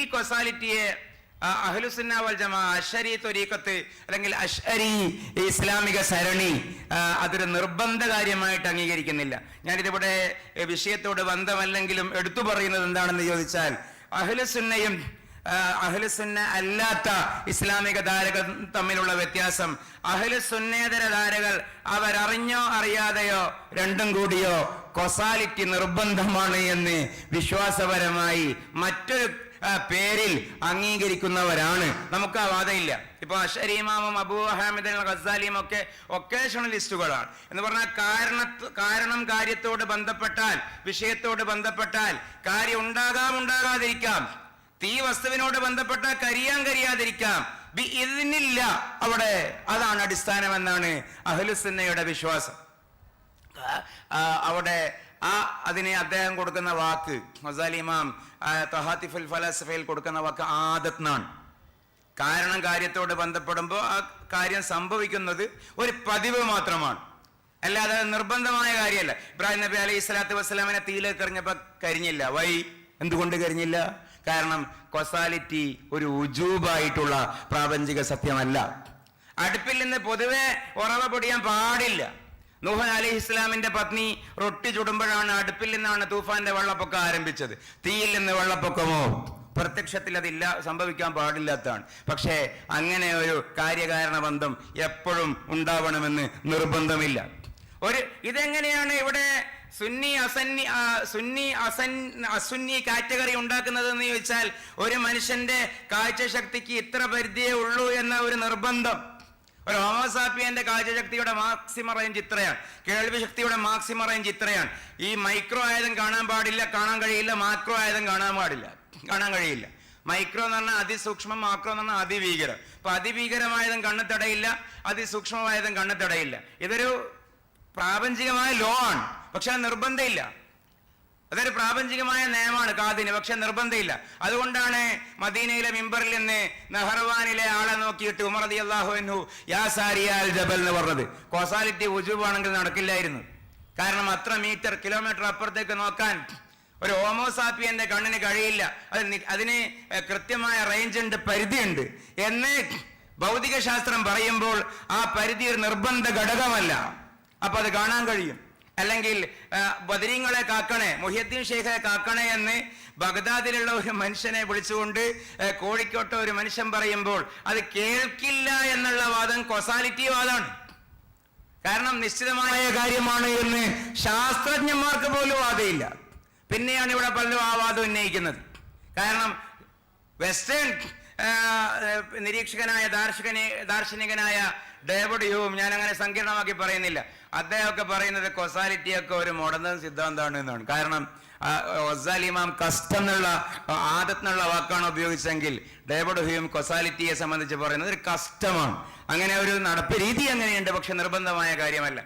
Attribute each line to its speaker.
Speaker 1: ഈ കൊസാലിറ്റിയെ അഹ്ലുസുന്ന വൽ ജമാ അഷരി തൊരീക്കത്ത് അല്ലെങ്കിൽ അഷരി ഇസ്ലാമിക സരണി അതൊരു നിർബന്ധ കാര്യമായിട്ട് അംഗീകരിക്കുന്നില്ല. ഞാനിതിവിടെ വിഷയത്തോട് ബന്ധമല്ലെങ്കിലും എടുത്തു പറയുന്നത് എന്താണെന്ന് ചോദിച്ചാൽ അഹ്ലുസുന്നയും അഹ്ലുസുന്ന അല്ലാത്ത ഇസ്ലാമിക ധാരകൾ തമ്മിലുള്ള വ്യത്യാസം അഹ്ലുസുന്നേതര ധാരകൾ അവരറിഞ്ഞോ അറിയാതെയോ രണ്ടും കൂടിയോ കൊസാലിറ്റി നിർബന്ധമാണ് എന്ന് വിശ്വാസപരമായി മറ്റൊരു പേരിൽ അംഗീകരിക്കുന്നവരാണ്. നമുക്ക് ആ വാദമില്ല. ഇപ്പൊ അഷരീമാമും അബൂ അഹമ്മദ് ഖസാലിയും ഒക്കെ ഒക്കേഷണലിസ്റ്റുകളാണ് എന്ന് പറഞ്ഞാൽ കാരണ കാരണം കാര്യത്തോട് ബന്ധപ്പെട്ടാൽ വിഷയത്തോട് ബന്ധപ്പെട്ടാൽ കാര്യം ഉണ്ടാകാം ഉണ്ടാകാതിരിക്കാം. തീ വസ്തുവിനോട് ബന്ധപ്പെട്ടാൽ കരിയാൻ കരിയാതിരിക്കാം ഇതിനില്ല. അവിടെ അതാണ് അടിസ്ഥാനമെന്നാണ് അഹ്ലുസുന്നയുടെ വിശ്വാസം. അവിടെ ആ അതിനെ അദ്ദേഹം കൊടുക്കുന്ന വാക്ക് മസാലി ഇമാം തഹാത്തിഫുൽ ഫലസഫയിൽ കൊടുക്കുന്ന വാക്ക് ആദത്നാണ് കാരണം കാര്യത്തോട് ബന്ധപ്പെടുമ്പോൾ ആ കാര്യം സംഭവിക്കുന്നത് ഒരു പതിവ് മാത്രമാണ്. അല്ലാതെ നിർബന്ധമായ കാര്യമല്ല. ഇബ്രാഹിം നബി അലൈഹി സ്വലാത്തു വസ്സലാമിനെ തീയിലേക്ക് എറിഞ്ഞപ്പോൾ കരിഞ്ഞില്ല. വൈ? എന്തുകൊണ്ട് കരിഞ്ഞില്ല? കാരണം കൊസാലിറ്റി ഒരു ഉജൂബായിട്ടുള്ള പ്രാപഞ്ചിക സത്യമല്ല. അടുപ്പിൽ നിന്ന് പൊതുവെ ഉറവ പൊടിയാൻ പാടില്ല. നൂഹൻ അലി ഇസ്ലാമിന്റെ പത്നി റൊട്ടി ചുടുമ്പോഴാണ് അടുപ്പിൽ നിന്നാണ് തൂഫാന്റെ വെള്ളപ്പൊക്കം ആരംഭിച്ചത്. തീയിൽ നിന്ന് വെള്ളപ്പൊക്കമോ? പ്രത്യക്ഷത്തിൽ അതില്ല സംഭവിക്കാൻ പാടില്ലാത്തതാണ്. പക്ഷേ അങ്ങനെ ഒരു കാര്യകാരണ ബന്ധം എപ്പോഴും ഉണ്ടാവണമെന്ന് നിർബന്ധമില്ല. ഒരു ഇതെങ്ങനെയാണ് ഇവിടെ സുന്നി അസന്നി സുന്നി അസൻ അസുന്നി കാറ്റഗറി ഉണ്ടാക്കുന്നത് എന്ന് ചോദിച്ചാൽ ഒരു മനുഷ്യന്റെ കാഴ്ചശക്തിക്ക് ഇത്ര പരിധിയേ ഉള്ളൂ എന്ന ഒരു നിർബന്ധം. ഒരു ഹോമോസാപ്പിയന്റെ കാഴ്ചശക്തിയുടെ മാക്സിമ റേഞ്ച് ഇത്രയാണ്. കേൾവി ശക്തിയുടെ മാക്സിമ റേഞ്ച് ഇത്രയാണ്. ഈ മൈക്രോ ആയതും കാണാൻ പാടില്ല കാണാൻ കഴിയില്ല മാക്രോ ആയതും കാണാൻ പാടില്ല കാണാൻ കഴിയില്ല. മൈക്രോ എന്ന് പറഞ്ഞാൽ അതിസൂക്ഷ്മം മാക്രോ എന്ന് പറഞ്ഞാൽ അതിഭീകരം. അപ്പൊ അതിഭീകരമായതും കണ്ണ് തടയില്ല അതിസൂക്ഷ്മമായതും കണ്ണ് തടയില്ല. ഇതൊരു പ്രാപഞ്ചികമായ ലോ ആണ്. പക്ഷെ നിർബന്ധമില്ല. അതൊരു പ്രാപഞ്ചികമായ നയമാണ് കാതിന്. പക്ഷെ നിർബന്ധമില്ല. അതുകൊണ്ടാണ് മദീനയിലെ മിമ്പറിൽ നിന്ന് നെഹർവാനിലെ ആളെ നോക്കിയിട്ട് ഉമർ അലി അള്ളാഹുനു യാ ജബൽ എന്ന് പറഞ്ഞത്. കോസാലിറ്റി ഉജുബാണെങ്കിൽ നടക്കില്ലായിരുന്നു. കാരണം അത്ര മീറ്റർ കിലോമീറ്റർ അപ്പുറത്തേക്ക് നോക്കാൻ ഒരു ഹോമോസാപ്പിയന്റെ കണ്ണിന് കഴിയില്ല. അത് അതിന് കൃത്യമായ റേഞ്ച് ഉണ്ട് പരിധിയുണ്ട്. എന്ന് ഭൗതിക ശാസ്ത്രം പറയുമ്പോൾ ആ പരിധി ഒരു നിർബന്ധ ഘടകമല്ല. അപ്പൊ അത് കാണാൻ കഴിയും. അല്ലെങ്കിൽ ബദരീങ്ങളെ കാക്കണേ മുഹിയദ്ദീൻ ഷെയ്ഖെ കാക്കണേ എന്ന് ബഗ്ദാദിലുള്ള ഒരു മനുഷ്യനെ വിളിച്ചുകൊണ്ട് കോഴിക്കോട്ട ഒരു മനുഷ്യൻ പറയുമ്പോൾ അത് കേൾക്കില്ല എന്നുള്ള വാദം കൊസാലിറ്റി വാദമാണ്. കാരണം നിശ്ചിതമായ കാര്യമാണ് എന്ന് ശാസ്ത്രജ്ഞന്മാർക്ക് പോലും വാദമില്ല പിന്നെയാണ് ഇവിടെ പലരും ആ വാദം ഉന്നയിക്കുന്നത്. കാരണം വെസ്റ്റേൺ നിരീക്ഷകനായ ദാർശനികനെ ദാർശനികനായ ഡേവിഡ് ഹ്യൂം ഞാൻ അങ്ങനെ സങ്കീർണമാക്കി പറയുന്നില്ല. അദ്ദേഹമൊക്കെ പറയുന്നത് കൊസാലിറ്റി ഒക്കെ ഒരു മോഡേൺ സിദ്ധാന്തമാണ് എന്നാണ്. കാരണം ഒസാലിമാം കസ്റ്റം എന്നുള്ള ആദത്ത് എന്നുള്ള വാക്കാണ് ഉപയോഗിച്ചെങ്കിൽ ഡേവിഡ് ഹ്യൂം കൊസാലിറ്റിയെ സംബന്ധിച്ച് പറയുന്നത് ഒരു കസ്റ്റമാണ്. അങ്ങനെ ഒരു നടപ്പ് രീതി അങ്ങനെയുണ്ട് പക്ഷെ നിർബന്ധമായ കാര്യമല്ല.